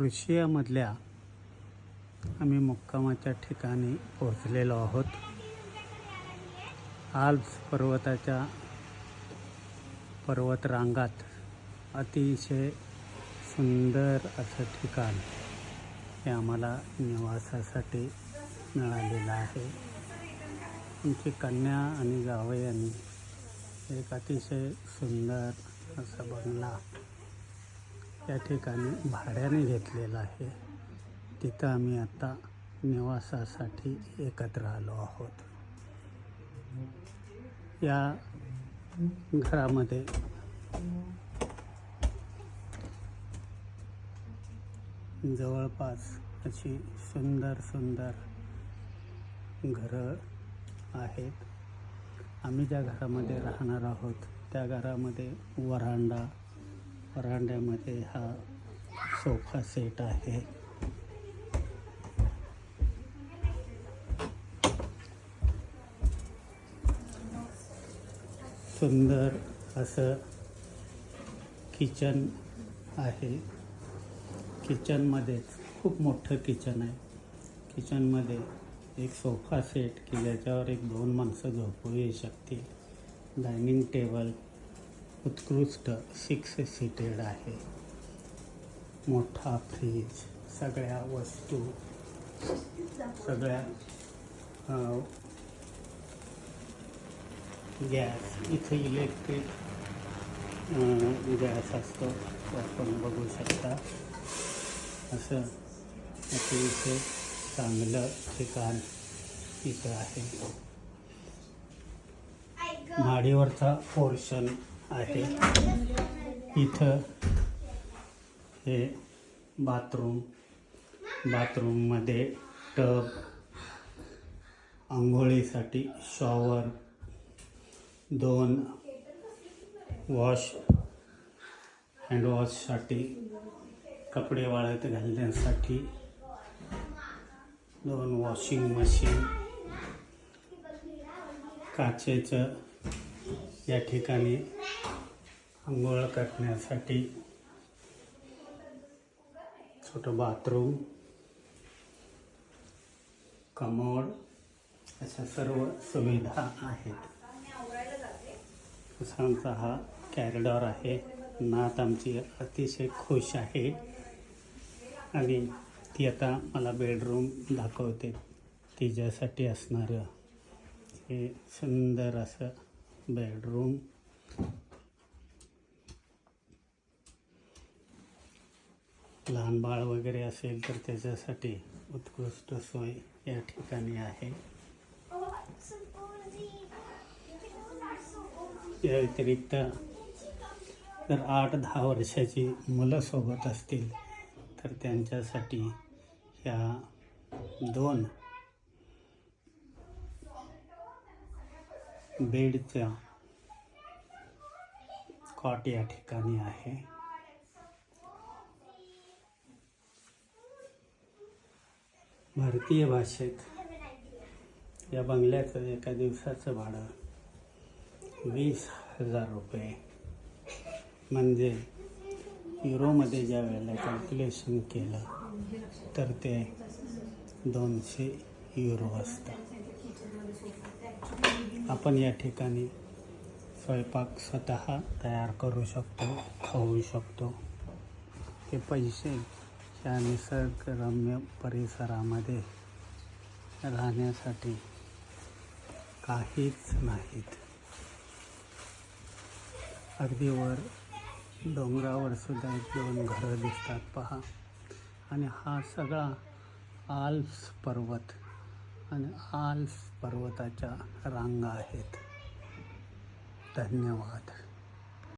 क्रुशियामधल्या आम्ही मुक्कामाच्या ठिकाणी पोहोचलेलो आहोत. आल्प्स पर्वताच्या पर्वतरांगात अतिशय सुंदर असं ठिकाण हे आम्हाला निवासासाठी मिळालेलं आहे. आमची कन्या आणि जावयांनी एक अतिशय सुंदर असा बंगला या ठिकाणी भाड्याने घेतलेलं आहे. तिथं आम्ही आता निवासासाठी एकत्र आलो आहोत. या घरामध्ये जवळपास अशी सुंदर सुंदर घरं आहेत. आम्ही ज्या घरामध्ये राहणार आहोत त्या घरामध्ये वरांडा परांड्यामध्ये हा सोफा सेट आहे. सुंदर असं किचन आहे. किचनमध्येच खूप मोठं किचन आहे. किचनमध्ये एक सोफा सेट की ज्याच्यावर एक दोन माणसं झोपू येऊ शकतील. डायनिंग टेबल उत्कृष्ट सिक्स सीटेड आहे. मोठा फ्रीज सगळ्या वस्तू सगळ्या गॅस इथे इलेक्ट्रिक गॅस असतो तो आपण बघू शकता. असं अतिशय चांगलं ठिकाण इथं आहे. माडीवरचा पोर्शन आहे. इथं हे बाथरूम बाथरूममध्ये टब आंघोळीसाठी शॉवर दोन वॉश हँडवॉशसाठी कपडे वाळत घालण्यासाठी दोन वॉशिंग मशीन काचेचं या ठिकाणी आंघोळ करण्यासाठी छोटं बाथरूम कमोड अशा सर्व सुविधा आहेत. असा आमचा हा कॅरिडॉर आहे. नात आमची अतिशय खुश आहे. आणि ती आता मला बेडरूम दाखवते. तिच्यासाठी असणारं हे सुंदर असं बेडरूम लहान बाळ वगैरे असेल तर त्याच्यासाठी उत्कृष्ट सोय या ठिकाणी आहे. या व्यतिरिक्त जर आठ दहा वर्षाची मुलं सोबत असतील तर त्यांच्यासाठी ह्या दोन बेडच्या कॉट या ठिकाणी आहे. भारतीय भाषेत या बंगल्याचं एका दिवसाचं भाडं वीस हजार रुपये. म्हणजे युरोमध्ये ज्या वेळेला कॅल्क्युलेशन केलं तर ते दोनशे युरो असतं. आपण या ठिकाणी स्वयंपाक स्वतः तयार करू शकतो खाऊ शकतो. ते पैसे या निसर्गरम्य परिसरामध्ये राहण्यासाठी काहीच नाहीत. अगदी वर डोंगरावर सुद्धा एक दोन घरं दिसतात पहा. आणि हा सगळा आल्प्स पर्वत आणि आल्प्स पर्वताच्या रांगा आहेत. धन्यवाद.